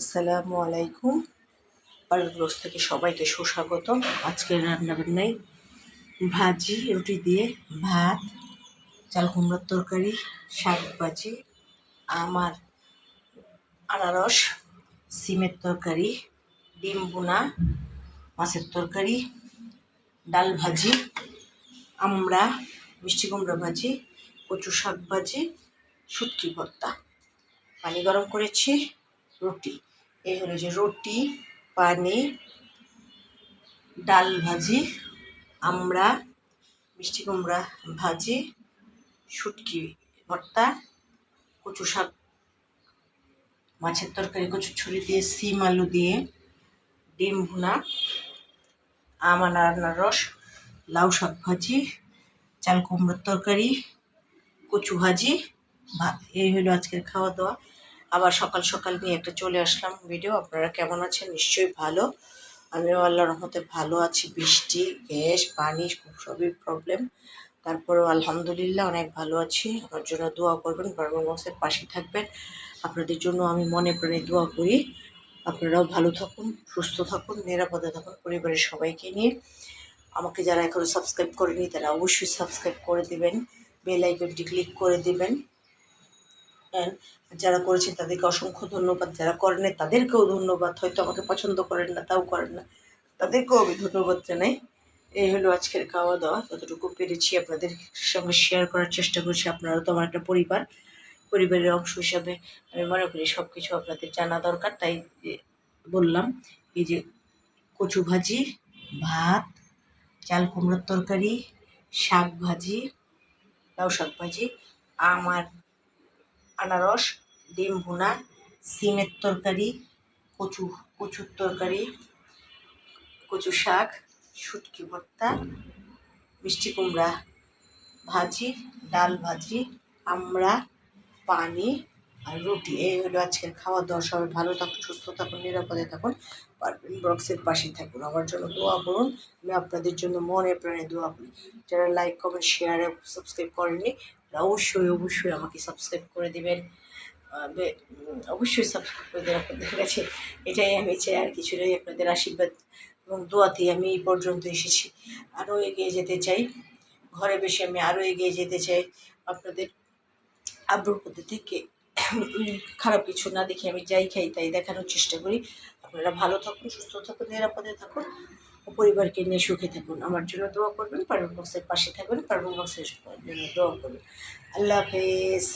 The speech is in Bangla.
আসসালামু আলাইকুম। পারগ্লোস থেকে সবাইকে সুস্বাগতম। আজকের রান্না বান্নায় ভাজি, রুটি দিয়ে ভাত, চাল কুমড়োর তরকারি, শাক ভাজি, আমার আনারস, সিমের তরকারি, ডিম বোনা মাছের তরকারি, ডাল ভাজি আমরা মিষ্টি কুমড়া ভাজি, কচু শাক ভাজি, শুটকি ভর্তা। পানি গরম করেছি, রুটি। এই হলো যে রুটি পানি ডাল ভাজি আমরা মিষ্টি কুমড়া ভাজি, শুটকি ভর্তা, কচু শাক, মাছের তরকারি কচু ছুরি দিয়ে সিম আলু দিয়ে ডিম ভুনা, আম আনারস লাউ শাক ভাজি, চাল কুমড়োর তরকারি, কচু ভাজি, ভাত। এই হলো আজকের খাওয়া দাওয়া। আবার সকাল সকাল নিয়ে একটা চলে আসলাম ভিডিও আপনারা কেমন আছেন? নিশ্চয়ই ভালো। আমিও আল্লাহ রহমতে ভালো আছি। বৃষ্টি, গ্যাস, পানি সবই প্রবলেম তারপরেও আলহামদুলিল্লাহ অনেক ভালো আছি। আমার জন্য দোয়া করবেন বারবার মাসের পাশে থাকবেন। আপনাদের জন্য আমি মনে প্রাণে দোয়া করি। আপনারাও ভালো থাকুন, সুস্থ থাকুন, নিরাপদে থাকুন পরিবারের সবাইকে নিয়ে। আমাকে যারা এখনও সাবস্ক্রাইব করেনি, তারা অবশ্যই সাবস্ক্রাইব করে দিবেন। বেল আইকনটি ক্লিক করে দিবেন। যারা করেছেন তাদেরকে অসংখ্য ধন্যবাদ, যারা করেন তাদেরকেও ধন্যবাদ, হয়তো আমাকে পছন্দ করেন না, তাও করেন না, তাদেরকেও আমি ধন্যবাদ জানাই। এই হলো আজকের খাওয়া দাওয়া যতটুকু পেরেছি আপনাদের সঙ্গে শেয়ার করার চেষ্টা করছি আপনারা তো আমার একটা পরিবার, পরিবারের অংশ হিসাবে আমি মনে করি সব কিছু আপনাদের জানা দরকার, তাই বললাম, এই যে কচু ভাজি, ভাত, চাল কুমড়োর তরকারি, শাক ভাজি, লাউ শাক ভাজি, আমার আনারস, ডিম ভুনা, সিমের তরকারি, কচু, কচুর তরকারি, কচু শাক, শুটকি ভর্তা, মিষ্টি কুমড়া ভাজি, ডাল ভাজি আমরা পানি আর রুটি। এই হলো আজকের খাওয়া দাওয়া। সবাই ভালো থাকুন, সুস্থ থাকুন, নিরাপদে থাকুন। পারবেন বক্সের পাশে থাকুন। আমার জন্য দোয়া করুন। আমি আপনাদের জন্য মনে প্রাণে দোয়া করি। যারা লাইক কমেন্ট শেয়ার সাবস্ক্রাইব করেননি অবশ্যই অবশ্যই আমাকে সাবস্ক্রাইব করে দেবেন। অবশ্যই সাবস্ক্রাইব করে দেবেন আপনাদের কাছে। এটাই আমি চাই আর কিছু কিছুটাই আপনাদের আশীর্বাদ এবং দোয়াতেই আমি এই পর্যন্ত এসেছি। আরও এগিয়ে যেতে চাই। ঘরে বসে আমি আরও এগিয়ে যেতে চাই। আপনাদের আব্রুর থেকে খারাপ কিছু না দেখে আমি যাই খাই তাই দেখানোর চেষ্টা করি। আপনারা ভালো থাকুন, সুস্থ থাকুন, নিরাপদে থাকুন। পরিবারকে নিয়ে সুখে থাকুন। আমার জন্য দোয়া করবেন পারবেন বক্সের পাশে থাকবেন পারবেন বক্সের জন্য দোয়া করবেন আল্লাহ হাফেজ।